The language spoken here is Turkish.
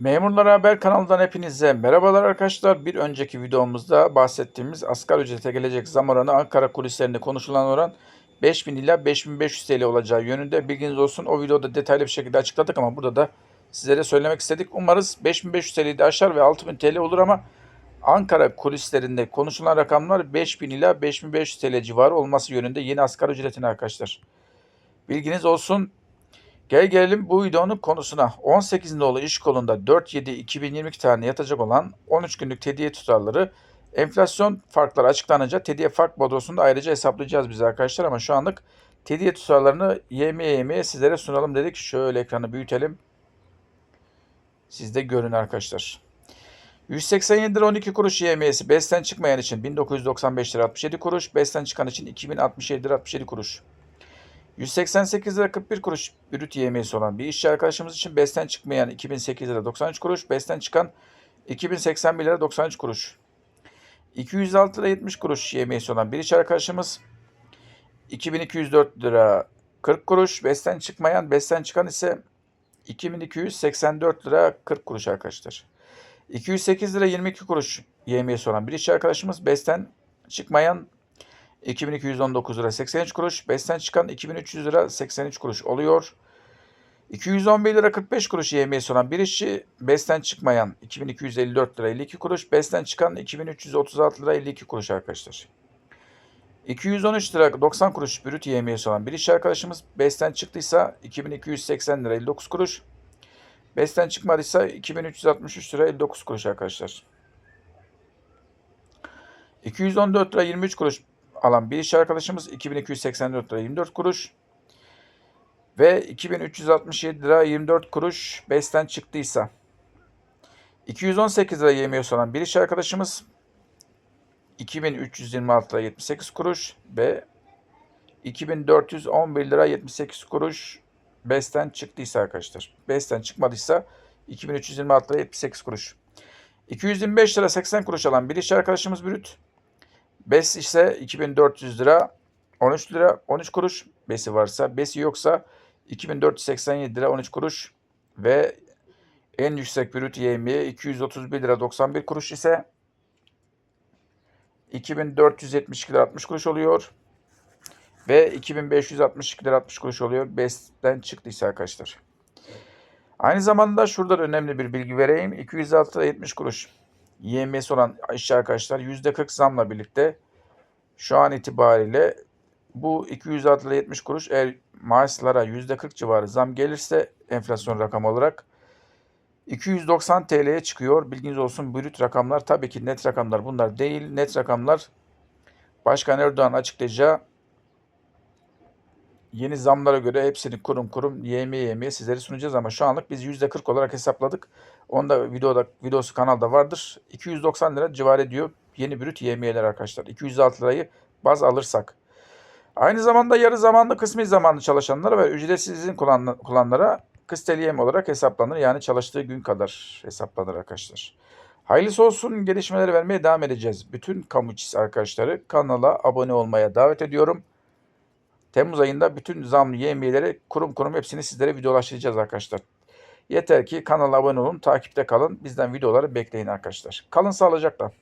Memurlar Haber kanalından hepinize merhabalar arkadaşlar. Bir önceki videomuzda bahsettiğimiz asgari ücrete gelecek zam oranı Ankara kulislerinde konuşulan oran 5000 ila 5500 TL olacağı yönünde bilginiz olsun. O videoda detaylı bir şekilde açıkladık ama burada da sizlere söylemek istedik. Umarız 5500 TL'yi de aşar ve 6000 TL olur ama Ankara kulislerinde konuşulan rakamlar 5000 ila 5500 TL civarı olması yönünde yeni asgari ücretin arkadaşlar. Bilginiz olsun. Gel gelelim bu videonun konusuna. 18 nolu iş kolunda 4-7-2022 tarihine yatacak olan 13 günlük tediye tutarları enflasyon farkları açıklanınca tediye fark bodrosunu da ayrıca hesaplayacağız biz arkadaşlar ama şu anlık tediye tutarlarını yemeye yemeye sizlere sunalım dedik. Şöyle ekranı büyütelim. Siz de görün arkadaşlar. 187 lira 12 kuruş YM'si BES'ten çıkmayan için 1995 lira 67 kuruş, BES'ten çıkan için 2067 lira 67 kuruş. 188 lira 41 kuruş brüt yemeğisi olan bir işçi arkadaşımız için BES'ten çıkmayan 2008 lira 93 kuruş, BES'ten çıkan 2081 lira 93 kuruş. 206 lira 70 kuruş yemeğisi olan bir işçi arkadaşımız 2204 lira 40 kuruş, BES'ten çıkmayan, BES'ten çıkan ise 2284 lira 40 kuruş arkadaşlar. 208 lira 22 kuruş yemeğisi olan bir işçi arkadaşımız BES'ten çıkmayan 2219 lira 83 kuruş. BES'ten çıkan 2300 lira 83 kuruş oluyor. 211 lira 45 kuruş YM'si olan bir işçi BES'ten çıkmayan 2254 lira 52 kuruş. BES'ten çıkan 2336 lira 52 kuruş arkadaşlar. 213 lira 90 kuruş brüt YM'si olan bir işçi arkadaşımız BES'ten çıktıysa 2280 lira 59 kuruş. BES'ten çıkmadıysa 2363 lira 59 kuruş arkadaşlar. 214 lira 23 kuruş alan bir iş arkadaşımız 2284 lira 24 kuruş ve 2367 lira 24 kuruş BES'ten çıktıysa 218 lira yemiyor olan bir iş arkadaşımız 2326 lira 78 kuruş ve 2411 lira 78 kuruş BES'ten çıktıysa arkadaşlar. BES'ten çıkmadıysa 2326 lira 78 kuruş. 225 lira 80 kuruş alan bir iş arkadaşımız brüt. BES ise 2400 lira 13 lira 13 kuruş BES'i varsa. BES'i yoksa 2487 lira 13 kuruş ve en yüksek brüt yemeği 231 lira 91 kuruş ise 2472 lira 60 kuruş oluyor. Ve 2562 lira 60 kuruş oluyor. BES'ten çıktıysa arkadaşlar. Aynı zamanda şurada da önemli bir bilgi vereyim. 206 lira 70 kuruş YMS olan işçi arkadaşlar %40 zamla birlikte şu an itibariyle bu 206 lira 70 kuruş eğer maaşlara %40 civarı zam gelirse enflasyon rakamı olarak 290 TL'ye çıkıyor. Bilginiz olsun brüt rakamlar tabii ki net rakamlar bunlar değil. Net rakamlar Başkan Erdoğan açıklayacağı yeni zamlara göre hepsini kurum kurum yemeye yemeye sizlere sunacağız ama şu anlık biz %40 olarak hesapladık. Onda videoda videosu kanalda vardır. 290 lira civarı ediyor yeni brüt yemeyeler arkadaşlar. 206 lirayı baz alırsak. Aynı zamanda yarı zamanlı kısmi zamanlı çalışanlara ve ücretsiz izin kullan kullananlara kısteliyem olarak hesaplanır. Yani çalıştığı gün kadar hesaplanır arkadaşlar. Hayırlısı olsun gelişmeleri vermeye devam edeceğiz. Bütün kamu arkadaşları kanala abone olmaya davet ediyorum. Temmuz ayında bütün zamlı yemeğleri kurum kurum hepsini sizlere videolaştıracağız arkadaşlar. Yeter ki kanala abone olun, takipte kalın. Bizden videoları bekleyin arkadaşlar. Kalın sağlıcakla.